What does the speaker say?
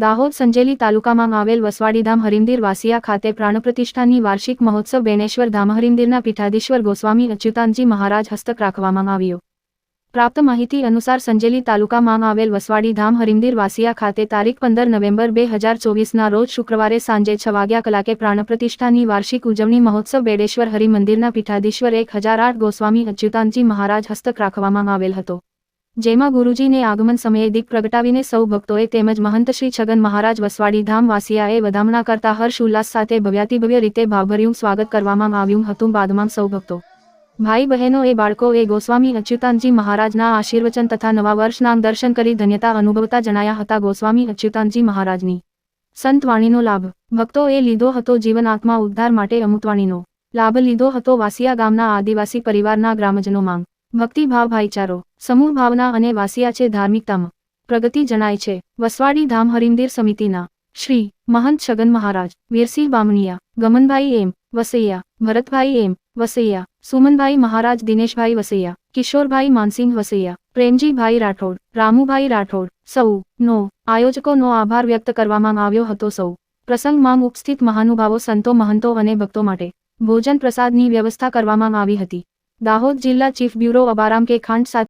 દાહોદ સંજેલી તાલુકામાં આવેલ વસવાડીધામ હરિંદિર વાસિયા ખાતે પ્રાણપ્રતિષ્ઠાની વાર્ષિક મહોત્સવ બેનેશ્વર ધામ હરિંદિરના પીઠાધીશ્વર ગોસ્વામી અચ્યુતાનજી મહારાજ હસ્તક રાખવામાં આવ્યો. પ્રાપ્ત માહિતી અનુસાર સંજેલી તાલુકામાં આવેલ વસવાડી ધામ હરિમંદિર વાસિયા ખાતે તારીખ પંદર નવેમ્બર બે હજાર ચોવીસના રોજ શુક્રવારે સાંજે છ વાગ્યા કલાકે પ્રાણપ્રતિષ્ઠાની વાર્ષિક ઉજવણી મહોત્સવ બેડેશ્વર હરિમંદિરના પીઠાધીશ્વર એક હજાર આઠ ગોસ્વામી અચ્યુતાનજી મહારાજ હસ્તક રાખવામાં આવેલ હતો. જેમાં ગુરુજીને આગમન સમયે દીપ પ્રગટાવીને સૌ ભક્તોએ તેમજ મહંત શ્રી છગન મહારાજ વસવાડી ધામ વાસિયાએ વધામણા કરતા હર્ષ ઉલ્લાસ સાથે ભવ્યાતિભવ્ય રીતે ભાવભર્યું સ્વાગત કરવામાં આવ્યું હતું બાદમાં સૌ ભક્તો. ભાઈ બહેનો એ બાળકો એ ગોસ્વામી અચ્યુતાનજી મહારાજના આશીર્વચન તથા નવા વર્ષના દર્શન કરી ધન્યતા અનુભવતા જણાયા હતા ગોસ્વામી અચ્યુતાનજી મહારાજની. સંતવાણીનો લાભ. ભક્તોએ લીધો હતો જીવન આત્મા ઉદ્ધાર માટે અમૃતવાણીનો લાભ લીધો હતો વાસિયા ગામના આદિવાસી પરિવારના ગ્રામજનો માંગ. ભક્તિભાવ ભાઈચારો, સમૂહ ભાવના અને વાસિયા છે ધાર્મિકતામાં. પ્રગતિ જણાય છે. વસવાડી ધામ હરિમંદિર સમિતિના શ્રી મહંત છગન મહારાજ, વીરસિંહ બામણિયા, ગમનભાઈ એમ, વસૈયા, ભરતભાઈ એમ, વસૈયા, સુમનભાઈ મહારાજ, દિનેશભાઈ વસૈયા, કિશોરભાઈ માનસિંહ વસૈયા, પ્રેમજીભાઈ રાઠોડ, રામુભાઈ રાઠોડ, સૌ નો આયોજકોનો આભાર વ્યક્ત કરવામાં આવ્યો હતો સૌ. પ્રસંગમાં ઉપસ્થિત મહાનુભાવો, સંતો, મહંતો અને ભક્તો માટે ભોજન પ્રસાદની વ્યવસ્થા કરવામાં આવી હતી. દાહોદ જિલ્લા ચીફ બ્યુરો અબારામ કે ખાંડ સાથે